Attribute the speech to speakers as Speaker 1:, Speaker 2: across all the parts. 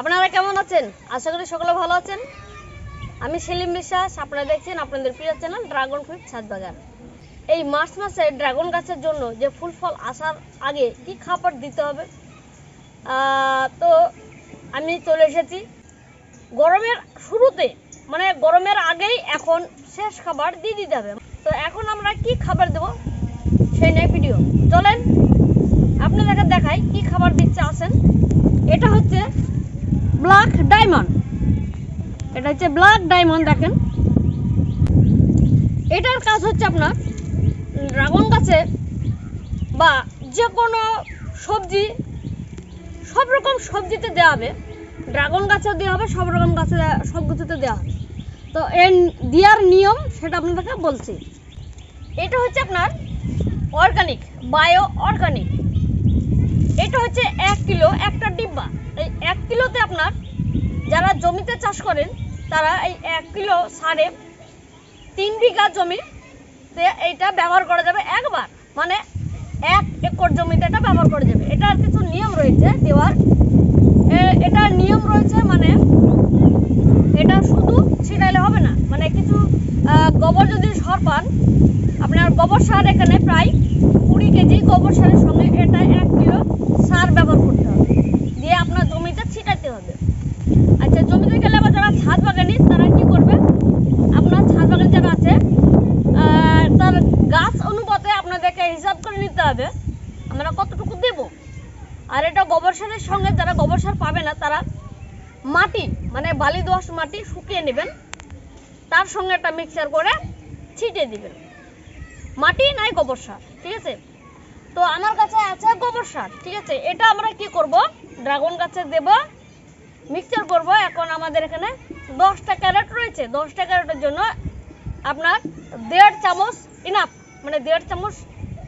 Speaker 1: আপনারা কেমন আছেন? আশা করি সকলে ভালো আছেন। আমি সেলিম বিশ্বাস, আপনারা দেখছেন আপনাদের প্রিয় চ্যানেল ড্রাগন ফ্রুট বাগান। এই মার্চ মাসে ড্রাগন গাছের জন্য যে ফুল ফল আসার আগে কি খাবার দিতে হবে? তো আমি চলে এসেছি। গরমের শুরুতে মানে গরমের আগেই এখন শেষ খাবার দিয়ে দিতে হবে। তো এখন আমরা কি খাবার দেব? সেই নিয়ে ভিডিও। চলেন, আপনাদেরকে দেখাই কি খাবার দিচ্ছে আসেন। Black diamond. এটা হচ্ছে ব্ল্যাক ডায়মন্ড, দেখেন। এটার কাজ হচ্ছে আপনার, ড্রাগন গাছে বা যে কোনো সবজি সব রকম সবজিতে দেওয়া হবে। ড্রাগন গাছেও দেওয়া হবে সব রকম গাছে সব কিছুতে দেওয়া হবে। তো এর দেওয়ার নিয়ম সেটা আপনাদেরকে বলছি। এটা হচ্ছে আপনার অর্গানিক, বায়ো অর্গানিক। এটা হচ্ছে এক কিলো, একটা ডিব্বা। এই এক কিলোতে আপনার যারা জমিতে চাষ করেন, তারা এই এক কিলো সারে তিন বিঘা জমিতে এইটা ব্যবহার করা যাবে একবার। মানে এক একর জমিতে এটা ব্যবহার করা যাবে। এটার কিছু নিয়ম রয়েছে দেওয়ার। এটার নিয়ম রয়েছে মানে এটা শুধু ছিটাইলে হবে না। মানে কিছু গোবর যদি সার পান, আপনার গোবর সার এখানে প্রায় কুড়ি কেজি গোবর সারের সঙ্গে এটা এক কিলো সার ব্যবহার করতে ছিটাতে হবে। আচ্ছা জমিতে গেলে আবার যারা ছাদ বাগানি তারা কি করবে? আপনার ছাদ বাগান যারা আছে তার গাছ অনুপাতে আপনাদেরকে হিসাব করে নিতে হবে, আমরা কতটুকু দেব। আর এটা গোবর সারের সঙ্গে যারা গোবর সার পাবে না, তারা মাটি মানে বালি দোআঁশ মাটি শুকিয়ে নেবেন। তার সঙ্গে একটা মিক্সার করে ছিটিয়ে দিবেন। মাটি নাই গোবর সার, ঠিক আছে? তো আমার কাছে আছে গোবর সার, ঠিক আছে? এটা আমরা কি করব? ড্রাগন গাছে দেব মিক্সচার করব। এখন আমাদের এখানে দশটা ক্যারেট রয়েছে। দশটা ক্যারেটের জন্য আপনার দেড় চামচ ইনাফ মানে দেড় চামচ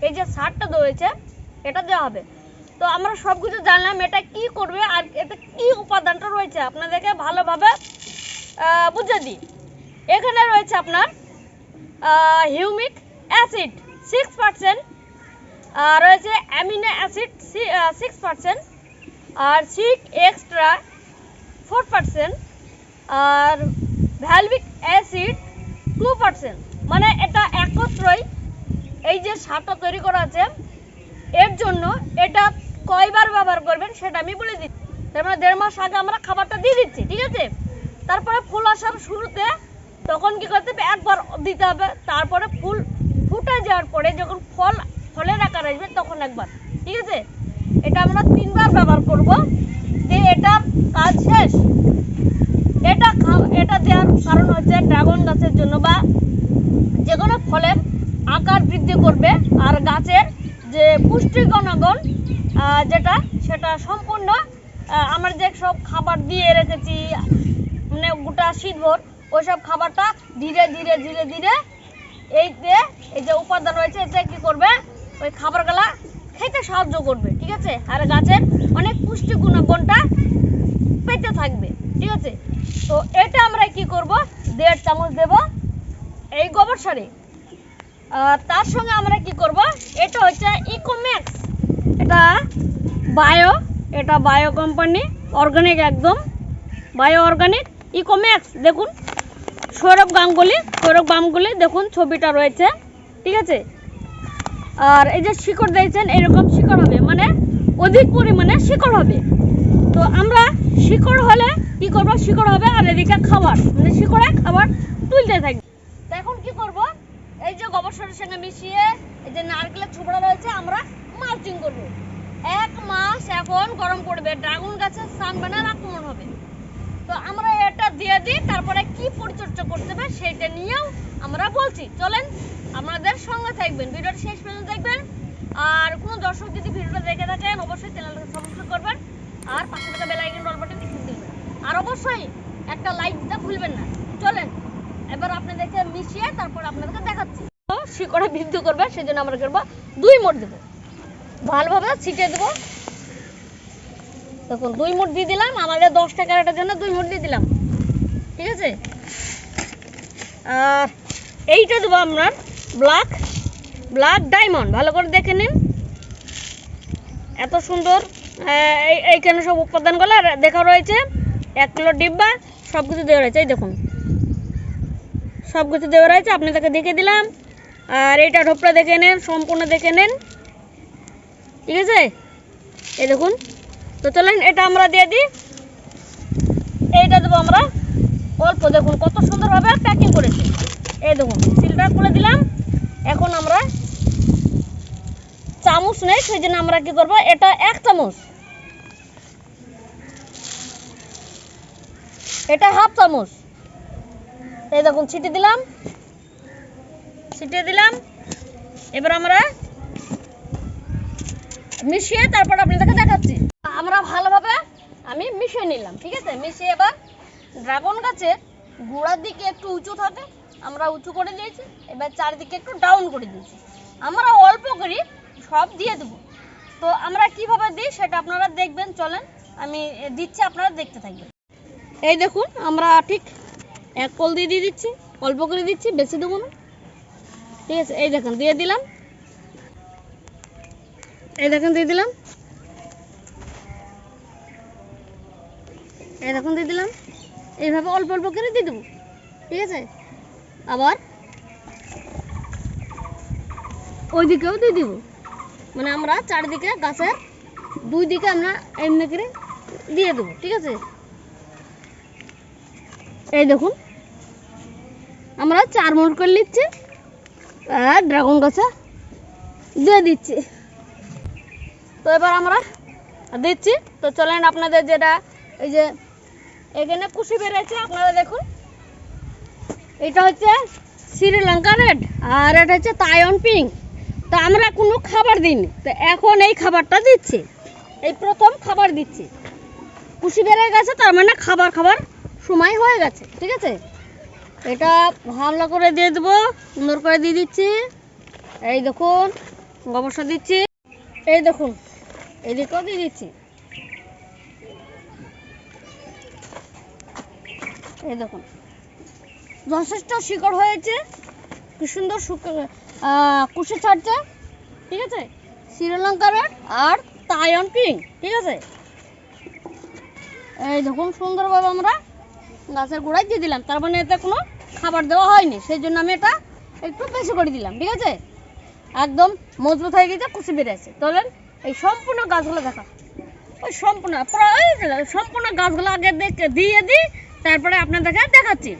Speaker 1: এই যে সারটা রয়েছে, এটা দেওয়া হবে। তো আমরা সব কিছু জানলাম এটা কি করবে আর এতে কি উপাদানটা রয়েছে। আপনাদেরকে ভালোভাবে বুঝিয়ে দিই। এখানে রয়েছে আপনার হিউমিক অ্যাসিড সিক্স পার্সেন্ট রয়েছে অ্যামিনো অ্যাসিড সিক্স পার্সেন্ট আর সিক এক্সট্রা ফোর পার্সেন্ট আর ভ্যালভিক অ্যাসিড টু পার্সেন্ট মানে এটা একত্রই এই যে সারটা তৈরি করা আছে, এর জন্য এটা কয়বার ব্যবহার করবেন সেটা আমি বলে দিচ্ছি। তার মানে দেড় মাস আগে আমরা খাবারটা দিয়ে দিচ্ছি, ঠিক আছে? তারপরে ফুল আসার শুরুতে তখন কি করতে হবে? একবার দিতে হবে, তারপরে ফুল ফুটে যাওয়ার পরে যখন ফল, ফলের আকার আসবে তখন একবার, ঠিক আছে? এটা আমরা তিনবার ব্যবহার করব। যে এটার কাজ শেষ। এটা এটা দেওয়ার কারণ হচ্ছে ড্রাগন গাছের জন্য বা যে কোনো ফলের আকার বৃদ্ধি করবে আর গাছের যে পুষ্টি গুণাগুণ আহ, যেটা সেটা সম্পূর্ণ আমরা যে সব খাবার দিয়ে রেখেছি মানে গোটা শীতভর ওই সব খাবারটা ধীরে ধীরে ধীরে ধীরে এই যে উপাদান রয়েছে এতে কি করবে? ওই খাবারগুলা খেতে সাহায্য করবে, ঠিক আছে? আর গাছের অনেক পুষ্টি গুণাগুণটা পেতে থাকবে, ঠিক আছে? তো এটা আমরা কি করব? দেড় চামচ দেব এই গোবর সারে। তার সঙ্গে আমরা কি করব? এটা হচ্ছে ইকোম্যাক্স এটা বায়ো এটা বায়ো কোম্পানি, অর্গানিক একদম, বায়ো অর্গানিক ইকোম্যাক্স দেখুন, সৌরভ গাঙ্গুলি সৌরভ গাঙ্গুলি, দেখুন, ছবিটা রয়েছে, ঠিক আছে? আর এই যে শিকড় দিয়েছেন এরকম শিকড় হবে মানে অধিক পরিমাণে শিকড় হবে। তো আমরা শিকড় হলে কি করব? শিকড় হবে আর এদিকে খাবার মানে শিকড়ে খাবার তুলতে থাকবে তো এখন কি করব? এই যে গোবর সারের সঙ্গে মিশিয়ে এই যে নারকেলের ছোবড়া রয়েছে, আমরা মালচিং করব। এক মাস এখন গরম পড়বে, ড্রাগন গাছের সানবানার আক্রমণ হবে। তো আমরা এটা দিয়ে দিই, তারপরে কি পরিচর্যা করতে হবে সেটা নিয়েও আমরা বলছি, চলেন আমাদের সঙ্গে থাকবেন। ভিডিওটা শেষ পর্যন্ত দেখবেন। আর কোনো দর্শক যদি ভিডিওটা দেখে থাকেন, অবশ্যই চ্যানেলটা সাবস্ক্রাইব করবেন। আর পাশে থাকা bell icon all button click দিবেন। আর অবশ্যই একটা লাইক দিতে ভুলবেন না। চলেন, এবার আপনাদেরকে মিশিয়ে তারপর আপনাদেরকে দেখাচ্ছি। শিকড়ে বৃদ্ধি করবে, সেজন্য আমরা করব? দুই মোট দেবো। ভালোভাবে ছিটিয়ে দেবো। দেখুন, দুই মুঠ দিয়ে দিলাম। আমাদের দশ টাকার জন্য দুই মুঠ দিয়ে দিলাম। ঠিক আছে? আর এইটা দেবো আপনার ব্ল্যাক ব্ল্যাক ডায়মন্ড ভালো করে দেখে নিন। এত সুন্দর এই- এইখানে সব উপাদানগুলো দেখা রয়েছে। এক কিলো ডিব্বা সব কিছু দেওয়া রয়েছে। এই দেখুন সব কিছু দেওয়া রয়েছে। আপনি তাকে দেখে দিলাম। আর এইটা ঢোপটা দেখে নেন, সম্পূর্ণ দেখে নেন। ঠিক আছে? এই দেখুন। তো চলেন, এটা আমরা দিয়ে দিই। এইটা দেবো আমরা। অল্প দেখুন, কত সুন্দরভাবে প্যাকিং করেছে। এই দেখুন সিলটা খুলে দিলাম। এখন আমরা চামচ নেই সেই জন্য আমরা কি করব? এটা এক চামচ। এটা হাফ চামচ। এই দেখুন, ছিটে দিলাম। ছিটিয়ে দিলাম। এবার আমরা মিশিয়ে তারপর আপনাদেরকে দেখাচ্ছি। আমরা ভালোভাবে আমি মিশিয়ে নিলাম, ঠিক আছে? মিশিয়ে এবার ড্রাগন গাছের গোড়ার দিকে একটু উঁচু থাকে আমরা উঁচু করে দিয়েছি, এবার চারিদিকে একটু ডাউন করে দিয়েছি। আমরা অল্প করি, সব দিয়ে দেবো। তো আমরা কীভাবে দিই সেটা আপনারা দেখবেন, চলেন, আমি দিচ্ছি, আপনারা দেখতে থাকবেন। এই দেখুন, আমরা ঠিক এক কল দিয়ে দিয়ে দিচ্ছি, অল্প করে দিচ্ছি, বেশি দেবো না। ঠিক আছে, এই দেখুন, দিয়ে দিলাম। এই দেখুন, দিয়ে দিলাম। এই দেখুন, দিয়ে দিলাম। এইভাবে অল্প অল্প করে দিয়ে দেবো। ঠিক আছে? আবার ওই দিকেও দিয়ে দিব। মানে আমরা চারিদিকে গাছের দুই দিকে আমরা এমনি করে দিয়ে দেবো, ঠিক আছে? এই দেখুন, আমরা চার মোট করে নিচ্ছি, আর ড্রাগন গাছে দিয়ে দিচ্ছি। তো এবার আমরা দিচ্ছি। তো চলেন আপনাদের যেটা, এই যে এখানে কুশি বেড়েছে আপনারা দেখুন। এটা হচ্ছে শ্রীলঙ্কা রেড আর এটা হচ্ছে তায়ন পিঙ্ক তো আমরা কোনো খাবার দিইনি। তো এখন এই খাবারটা দিচ্ছি। এই প্রথম খাবার দিচ্ছি। কুশি বেড়ে গেছে, তার মানে খাবার খাবার সময় হয়ে গেছে, ঠিক আছে? এটা ভালো করে দিয়ে দেবো, সুন্দর করে দিয়ে দিচ্ছি। এই দেখুন গোবরসার দিচ্ছি। এই দেখুন, এদিকেও দিয়ে দিচ্ছি। এই দেখুন যথেষ্ট শিকড় হয়েছে। কি সুন্দর কুশি ছাড়ছে। ঠিক আছে? শ্রীলঙ্কা রেড আর তায়ন পিঙ্ক ঠিক আছে? এই দেখুন, সুন্দরভাবে আমরা গাছের গোড়ায় দিয়ে দিলাম। তার মানে এতে কোনো খাবার দেওয়া হয়নি। সেই জন্য আমি এটা একটু বেশি করে দিলাম। ঠিক আছে? একদম মজবুত হয়ে গেছে কুচি বেড়েছে চলেন, এই সম্পূর্ণ গাছগুলো দেখা। ওই সম্পূর্ণ সম্পূর্ণ গাছগুলো আগে দিয়ে দিই, তারপরে আপনাদেরকে দেখাচ্ছি।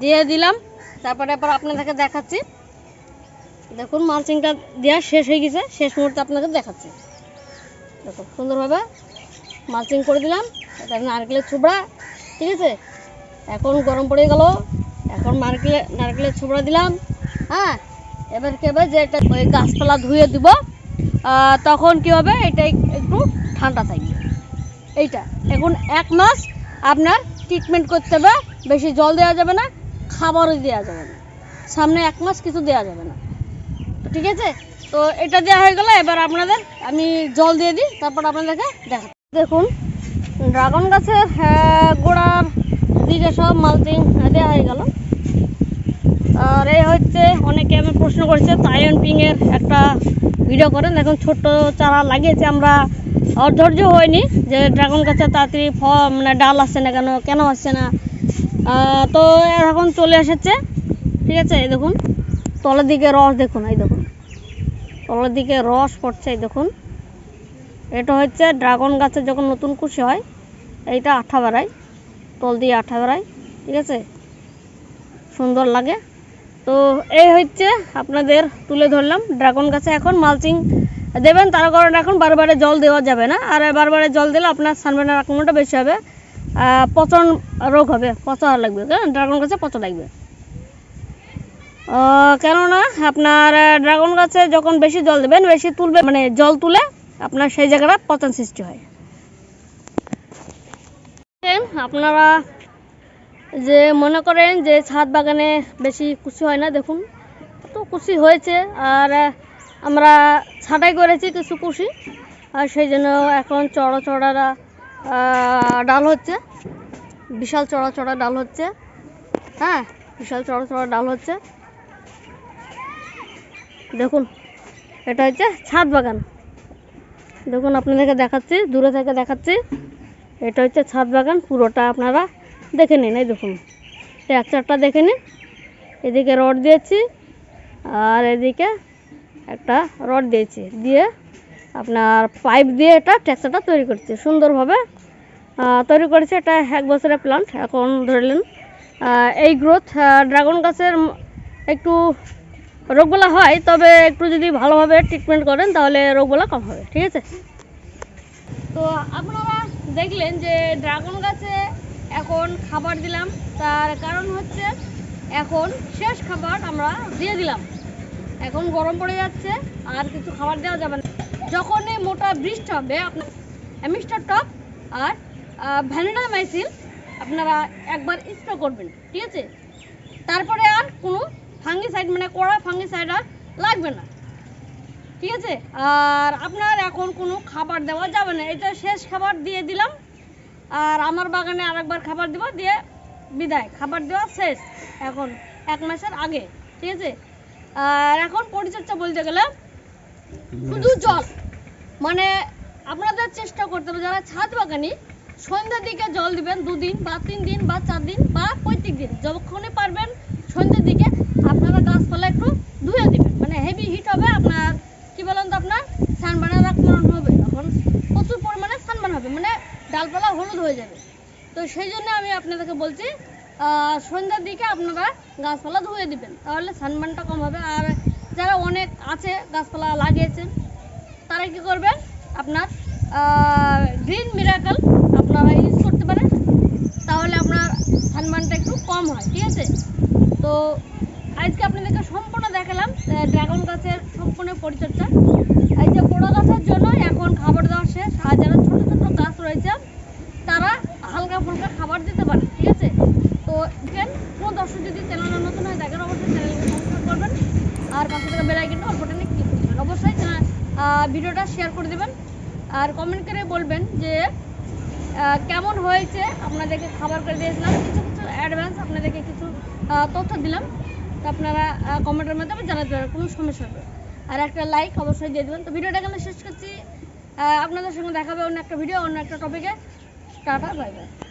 Speaker 1: দিয়ে দিলাম। তারপরে আবার আপনাদেরকে দেখাচ্ছি। দেখুন মালচিংটা দেওয়া শেষ হয়ে গেছে। শেষ মুহূর্তে আপনাদের দেখাচ্ছি। দেখুন, সুন্দরভাবে মালচিং করে দিলাম। এটা নারকেলের ছুবড়া, ঠিক আছে? এখন গরম পড়ে গেল। এখন নারকেলে, নারকেলের ছুবড়া দিলাম। হ্যাঁ? এবার কী হবে যে এটা ওই গাছপালা ধুয়ে দিব। তখন কি হবে? এটা একটু ঠান্ডা থাকবে। এইটা। এখন এক মাস আপনার ট্রিটমেন্ট করতে হবে। বেশি জল দেওয়া যাবে না, খাবারও দেওয়া যাবে না। সামনে এক মাস কিছু দেওয়া যাবে না। ঠিক আছে? তো এটা দেওয়া হয়ে গেল, এবার আপনাদের আমি জল দিয়ে দিই, তারপর আপনাদেরকে দেখা দেখুন, ড্রাগন গাছের গোড়ার দিকে সব মালচিং দেওয়া হয়ে গেল। আর এই হচ্ছে, অনেকে আমি প্রশ্ন করেছে তাইওয়ান পিংয়ের একটা ভিডিও করেন। এখন ছোট্ট চারা লাগিয়েছে আমরা। অধৈর্য ধৈর্য হয়নি যে ড্রাগন গাছে তাড়াতাড়ি ফল মানে ডাল আসছে না কেন কেন আসছে না? তো এখন চলে এসেছে, ঠিক আছে? এই দেখুন, তলের দিকে রস দেখুন, এই দেখুন। তলের দিকে রস পড়ছে, এই দেখুন। এটা হচ্ছে ড্রাগন গাছে যখন নতুন কুশি হয়, এইটা আঠা বেড়ায়, তল দিয়ে আঠা বেড়ায়, ঠিক আছে? সুন্দর লাগে। তো এই হচ্ছে আপনাদের তুলে ধরলাম ড্রাগন গাছে। এখন মালচিং দেবেন, তার কারণে এখন বারবারে জল দেওয়া যাবে না। আর বারবারে জল দিলে আপনার সানবার্নের আক্রমণটা বেশি হবে। পচন রোগ হবে, পচা লাগবে হ্যাঁ? ড্রাগন গাছে পচা লাগবে। কেননা আপনার ড্রাগন গাছে যখন বেশি জল দেবেন, বেশি তুলবে মানে জল তুলে আপনার সেই জায়গাটা পচন সৃষ্টি হয়। আপনারা যে মনে করেন যে ছাদ বাগানে বেশি কুশি হয় না, দেখুন তো কুশি হয়েছে। আর আমরা ছাটাই করেছি কিছু কুশি আর সেই জন্য এখন চড়া চড়া ডাল হচ্ছে। বিশাল চড়া চড়া ডাল হচ্ছে। হ্যাঁ বিশাল চড়া চড়া ডাল হচ্ছে। দেখুন, এটা হচ্ছে ছাদ বাগান। দেখুন, আপনাদেরকে দেখাচ্ছি, দূরে থেকে দেখাচ্ছি। এটা হচ্ছে ছাদ বাগান, পুরোটা আপনারা দেখে নিন, এই দেখুন। ট্র্যাকচারটা দেখে নিন। এদিকে রড দিয়েছি, আর এদিকে একটা রড দিয়েছি। দিয়ে আপনার পাইপ দিয়ে এটা ট্র্যাকচারটা তৈরি করছে, সুন্দরভাবে তৈরি করেছে এটা এক বছরের প্লান্ট এখন ধরলেন এই গ্রোথ ড্রাগন গাছের একটু রোগগুলো হয়, তবে একটু যদি ভালোভাবে ট্রিটমেন্ট করেন, তাহলে রোগগুলো কম হবে, ঠিক আছে? তো আপনারা দেখলেন যে ড্রাগন গাছে এখন খাবার দিলাম, তার কারণ হচ্ছে এখন শেষ খাবার আমরা দিয়ে দিলাম। এখন গরম পড়ে যাচ্ছে, আর কিছু খাবার দেওয়া যাবে না। যখনই মোটা বৃষ্টি হবে, আপনার অ্যামিস্টার টপ আর ভ্যানিলা মাইসিল আপনারা একবার স্প্রে করবেন, ঠিক আছে? তারপরে আর কোনো ফাঙ্গিসাইড মানে কড়া ফাঙ্গিসাইড আর লাগবে না, ঠিক আছে? আর আপনার এখন কোনো খাবার দেওয়া যাবে না, এটা শেষ খাবার দিয়ে দিলাম। আর আমার বাগানে আরেকবার খাবার দেবো, দিয়ে বিদায়, খাবার দেওয়া শেষ, এখন এক মাসের আগে, ঠিক আছে? আর এখন পরিচর্যা বলতে গেলে শুধু জল। মানে আপনাদের চেষ্টা করতে হবে যারা ছাদ বাগানি, সন্ধ্যার দিকে জল দিবেন দুদিন বা তিন দিন বা চার দিন বা প্রত্যেক দিন যখনই পারবেন সন্ধ্যের দিকে আপনারা গাছপালা একটু ধুয়ে দিবেন। মানে হেভি হিট হবে, আপনার, কি বলেন তো আপনার? সানবানের আক্রমণ হবে। তখন প্রচুর পরিমাণে সানবান হবে মানে ডালপালা হলুদ হয়ে যাবে। তো সেই জন্য আমি আপনাদেরকে বলছি সন্ধ্যার দিকে আপনারা গাছপালা ধুয়ে দিবেন, তাহলে সানবানটা কম হবে। আর যারা অনেক আছে, গাছপালা লাগিয়েছেন তারা কি করবেন আপনার গ্রিন মিরাকল আপনারা ইউজ করতে পারেন। তাহলে আপনার সানবানটা একটু কম হয়, ঠিক আছে? তো আজকে আপনাদেরকে সম্পূর্ণ দেখালাম ড্রাগন গাছের সম্পূর্ণ পরিচর্যা। এই যে বড় গাছের জন্য এখন খাবার দেওয়া শেষ, আর যারা ছোটো ছোটো গাছ রয়েছে, তারা হালকা ফুলকা খাবার দিতে পারে, ঠিক আছে? তো দেখেন কোনো দর্শক যদি চ্যানেলে নতুন হয় দেখেন অবশ্যই চ্যানেলকে সাবস্ক্রাইব করবেন, আর পাশে থেকে বেল আইকনটা অল বাটনে ক্লিক করে দেবেন অবশ্যই চ্যানেল ভিডিওটা শেয়ার করে দেবেন। আর কমেন্ট করে বলবেন যে কেমন হয়েছে? আপনাদেরকে খাবার করে দিয়েছিলাম। কিছু কিছু অ্যাডভান্স আপনাদেরকে কিছু তথ্য দিলাম। তো আপনারা কমেন্টের মাধ্যমে জানাতে পারেন কোনো সমস্যা হবে আর একটা লাইক অবশ্যই দিয়ে দেবেন। তো ভিডিওটা এখানে শেষ করছি। আপনাদের সঙ্গে দেখাবে অন্য একটা ভিডিও অন্য একটা টপিকে টাটা বাই বাই